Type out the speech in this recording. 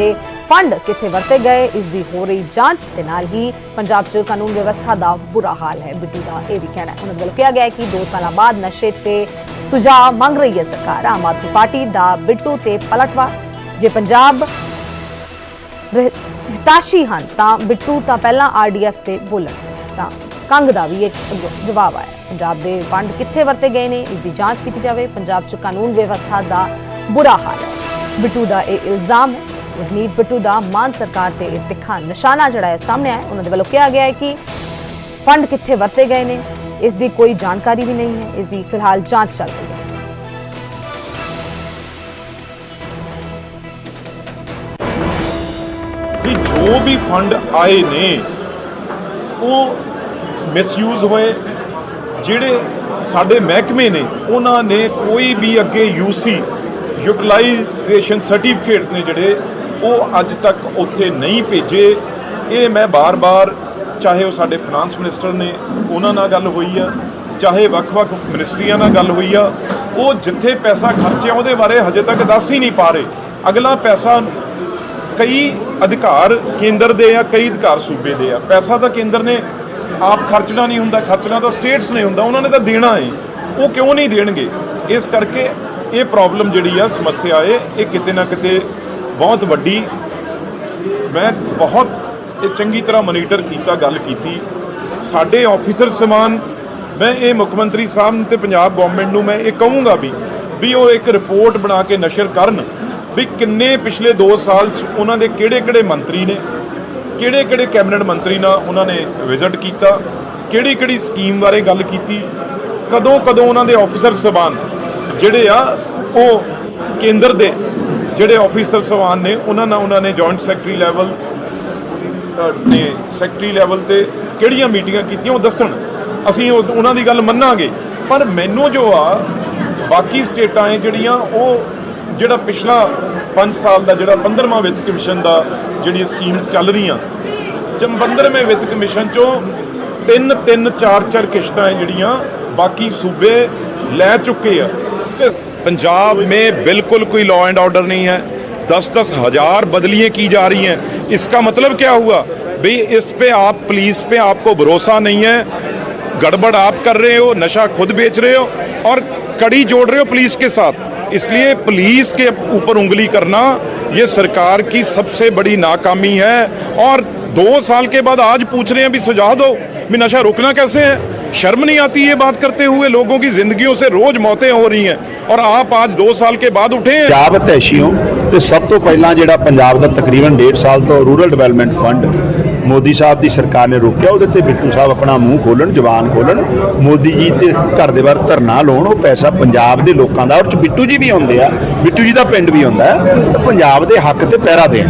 ਤੇ ਫੰਡ ਕਿੱਥੇ ਵਰਤੇ ਗਏ, ਇਸ ਦੀ ਹੋ ਰਹੀ ਜਾਂਚ ਦੇ ਨਾਲ ਹੀ ਪੰਜਾਬ 'ਚ ਕਾਨੂੰਨ ਵਿਵਸਥਾ ਦਾ ਬੁਰਾ ਹਾਲ ਹੈ। ਬਿੱਟੂ ਦਾ ਇਹ ਵੀ ਕਹਿਣਾ ਹੈ। ਉਹਨਾਂ ਵੱਲੋਂ ਕਿਹਾ ਗਿਆ ਹੈ ਕਿ 2 ਸਾਲਾਂ ਬਾਅਦ ਨਸ਼ੇ ਤੇ ਸੁਝਾਅ ਮੰਗ ਰਹੀ ਹੈ ਸਰਕਾਰ। ਆਮ ਆਦਮੀ ਪਾਰਟੀ ਦਾ ਬਿੱਟੂ ਤੇ ਪਲਟਵਾਰ ਜੇ ਪੰਜਾਬ ਹਿਤਾਸ਼ੀ ਹਨ, ਤਾਂ ਬਿੱਟੂ ਤਾਂ ਪਹਿਲਾਂ ਆਰਡੀਐਫ ਤੇ ਬੋਲਣ। ਤਾਂ ਕੰਗ ਦਾ ਵੀ ਇੱਕ ਜਵਾਬ ਆਇਆ। ਪੰਜਾਬ ਦੇ ਫੰਡ ਕਿੱਥੇ ਵਰਤੇ ਗਏ ਨੇ, ਇਸ ਦੀ ਜਾਂਚ ਕੀਤੀ ਜਾਵੇ। ਪੰਜਾਬ 'ਚ ਕਾਨੂੰਨ ਵਿਵਸਥਾ ਦਾ ਬੁਰਾ ਹਾਲ ਹੈ। ਬਿੱਟੂ ਦਾ ਇਹ ਇਲਜ਼ਾਮ ਹੈ ਰਵਨੀਤ ਬਿੱਟੂ ਦਾ ਮਾਨ ਸਰਕਾਰ ਤੇ ਤਿੱਖਾ ਨਿਸ਼ਾਨਾ ਜਿਹੜਾ ਹੈ ਸਾਹਮਣੇ ਆਇਆ। ਉਹਨਾਂ ਦੇ ਵੱਲੋਂ ਕਿਹਾ ਗਿਆ ਹੈ ਕਿ ਫੰਡ ਕਿੱਥੇ ਵਰਤੇ ਗਏ ਨੇ, ਇਸ ਦੀ ਕੋਈ ਜਾਣਕਾਰੀ ਵੀ ਨਹੀਂ ਹੈ, ਇਸ ਦੀ ਫਿਲਹਾਲ ਜਾਂਚ ਚੱਲ ਰਹੀ ਹੈ। ਵੀ ਜੋ ਵੀ ਫੰਡ ਆਏ ਨੇ, ਉਹ ਮਿਸਯੂਜ਼ ਹੋਏ, ਜਿਹੜੇ ਸਾਡੇ ਮਹਿਕਮੇ ਨੇ, ਉਹਨਾਂ ਨੇ ਕੋਈ ਵੀ ਅੱਗੇ ਯੂਸੀ ਯੂਟਿਲਾਈਜੇਸ਼ਨ ਸਰਟੀਫਿਕੇਟ ਨੇ ਜਿਹੜੇ ਉਹ ਅੱਜ ਤੱਕ ਉੱਥੇ ਨਹੀਂ ਭੇਜੇ। ਇਹ ਮੈਂ ਬਾਰ-ਬਾਰ, ਚਾਹੇ ਉਹ ਸਾਡੇ ਫਾਈਨਾਂਸ ਮਿਨਿਸਟਰ ਨੇ ਉਹਨਾਂ ਨਾਲ ਗੱਲ ਹੋਈ ਆ, ਚਾਹੇ ਵੱਖ-ਵੱਖ ਮਿਨਿਸਟਰੀਆਂ ਨਾਲ ਗੱਲ ਹੋਈ ਆ, ਉਹ ਜਿੱਥੇ ਪੈਸਾ ਖਰਚਿਆ ਉਹਦੇ ਬਾਰੇ ਹਜੇ ਤੱਕ ਦੱਸ ਹੀ ਨਹੀਂ ਪਾ ਰਹੇ। ਅਗਲਾ ਪੈਸਾ ਕਈ ਅਧਿਕਾਰ ਕੇਂਦਰ ਦੇ ਆ, ਕਈ ਅਧਿਕਾਰ ਸੂਬੇ ਦੇ ਆ। ਪੈਸਾ ਤਾਂ ਕੇਂਦਰ ਨੇ ਆਪ ਖਰਚਣਾ ਨਹੀਂ ਹੁੰਦਾ, ਖਰਚਣਾ ਤਾਂ ਸਟੇਟਸ ਨੇ ਹੁੰਦਾ, ਉਹਨਾਂ ਨੇ ਤਾਂ ਦੇਣਾ ਹੈ। ਉਹ ਕਿਉਂ ਨਹੀਂ ਦੇਣਗੇ? ਇਸ ਕਰਕੇ ਇਹ ਪ੍ਰੋਬਲਮ ਜਿਹੜੀ ਆ, ਸਮੱਸਿਆ ਏ ਇਹ ਕਿਤੇ ਨਾ ਕਿਤੇ ਬਹੁਤ ਵੱਡੀ, ਮੈਂ ਬਹੁਤ ਇਹ ਚੰਗੀ ਤਰ੍ਹਾਂ ਮੋਨੀਟਰ ਕੀਤਾ, ਗੱਲ ਕੀਤੀ। ਸਾਡੇ ਆਫੀਸਰ ਸਮਾਨ, ਮੈਂ ਇਹ ਮੁੱਖ ਮੰਤਰੀ ਸਾਹਿਬ ਨੂੰ ਤੇ ਪੰਜਾਬ ਗਵਰਨਮੈਂਟ ਨੂੰ ਮੈਂ ਇਹ ਕਹੂੰਗਾ ਵੀ ਵੀ ਉਹ ਇੱਕ ਰਿਪੋਰਟ ਬਣਾ ਕੇ ਨਸ਼ਰ ਕਰਨ ਵੀ ਕਿੰਨੇ ਪਿਛਲੇ 2 ਸਾਲ ਚ ਉਹਨਾਂ ਦੇ ਕਿਹੜੇ-ਕਿਹੜੇ ਮੰਤਰੀ ਨੇ, ਕਿਹੜੇ-ਕਿਹੜੇ ਕੈਬਨਿਟ ਮੰਤਰੀ ਨਾਲ ਉਹਨਾਂ ਨੇ ਵਿਜ਼ਿਟ ਕੀਤਾ, ਕਿਹੜੀ-ਕਿਹੜੀ ਸਕੀਮ ਬਾਰੇ ਗੱਲ ਕੀਤੀ, ਕਦੋਂ-ਕਦੋਂ ਉਹਨਾਂ ਦੇ ਆਫੀਸਰ ਸਬਾਨ ਜਿਹੜੇ ਆ, ਉਹ ਕੇਂਦਰ ਦੇ ਜਿਹੜੇ ਆਫੀਸਰ ਸਵਾਨ ਨੇ, ਉਹਨਾਂ ਨਾਲ ਉਹਨਾਂ ਨੇ ਜੁਆਇੰਟ ਸੈਕਟਰੀ ਲੈਵਲ ਨੇ ਸੈਕਟਰੀ ਲੈਵਲ ਤੇ ਕਿਹੜੀਆਂ ਮੀਟਿੰਗਾਂ ਕੀਤੀਆਂ, ਉਹ ਦੱਸਣ। ਅਸੀਂ ਉਹ- ਉਹਨਾਂ ਦੀ ਗੱਲ ਮੰਨਾਂਗੇ। ਪਰ ਮੈਨੂੰ ਜੋ ਆ, ਬਾਕੀ ਸਟੇਟਾਂ ਹੈ ਜਿਹੜੀਆਂ, ਉਹ ਜਿਹੜਾ ਪਿਛਲਾ 5 ਸਾਲ ਦਾ, ਜਿਹੜਾ 15ਵਾਂ ਵਿੱਤ ਕਮਿਸ਼ਨ ਦਾ ਜਿਹੜੀ ਸਕੀਮਸ ਚੱਲ ਰਹੀਆਂ ਜਮ 15ਵੇਂ ਵਿੱਤ ਕਮਿਸ਼ਨ ਚੋਂ ਤਿੰਨ ਤਿੰਨ, ਚਾਰ ਚਾਰ ਕਿਸ਼ਤਾਂ ਹੈ ਜਿਹੜੀਆਂ ਬਾਕੀ ਸੂਬੇ ਲੈ ਚੁੱਕੇ ਆ। ਤੇ पंजाब में बिल्कुल कोई लॉ एंड ऑर्डर नहीं है। दस दस हज़ार बदलियाँ की जा रही हैं। इसका मतलब क्या हुआ? भाई, इस पे आप पुलिस पे आपको भरोसा नहीं है। गड़बड़ आप कर रहे हो, नशा खुद बेच रहे हो और कड़ी जोड़ रहे हो पुलिस के साथ। इसलिए पुलिस के ऊपर उंगली करना, ये सरकार की सबसे बड़ी नाकामी है। और दो साल के बाद आज पूछ रहे हैं भी सुझाव दो। भी नशा रोकना कैसे है? शर्म नहीं आती ये बात करते हुए, लोगों की जिंदगियों से रोज मौतें हो रही हैं। और आप आज दो साल के बाद उठे हैं ਪੰਜਾਬ ਅਤੈਸ਼ੀਓ ਤੇ ਸਭ ਤੋਂ ਪਹਿਲਾਂ ਜਿਹੜਾ ਪੰਜਾਬ ਦਾ ਤਕਰੀਬਨ 1.5 ਸਾਲ ਤੋਂ rural development fund Modi sahib ਦੀ ਸਰਕਾਰ ਨੇ ਰੋਕਿਆ ਉਹਦੇ ਤੇ ਬਿੱਟੂ ਸਾਹਿਬ ਆਪਣਾ ਮੂੰਹ ਖੋਲਣ ਜ਼ਬਾਨ ਖੋਲਣ ਮੋਦੀ ਜੀ ਤੇ ਘਰ ਦੇ ਬਾਹਰ ਧਰਨਾ ਲਾਉਣ ਉਹ ਪੈਸਾ ਪੰਜਾਬ ਦੇ ਲੋਕਾਂ ਦਾ ਉਹ ਚ ਬਿੱਟੂ ਜੀ ਵੀ ਹੁੰਦੇ ਆ ਬਿੱਟੂ ਜੀ ਦਾ ਪਿੰਡ ਵੀ ਹੁੰਦਾ ਹੈ, ਤੇ ਪੰਜਾਬ ਦੇ ਹੱਕ ਤੇ ਪਹਿਰਾ ਦੇਣ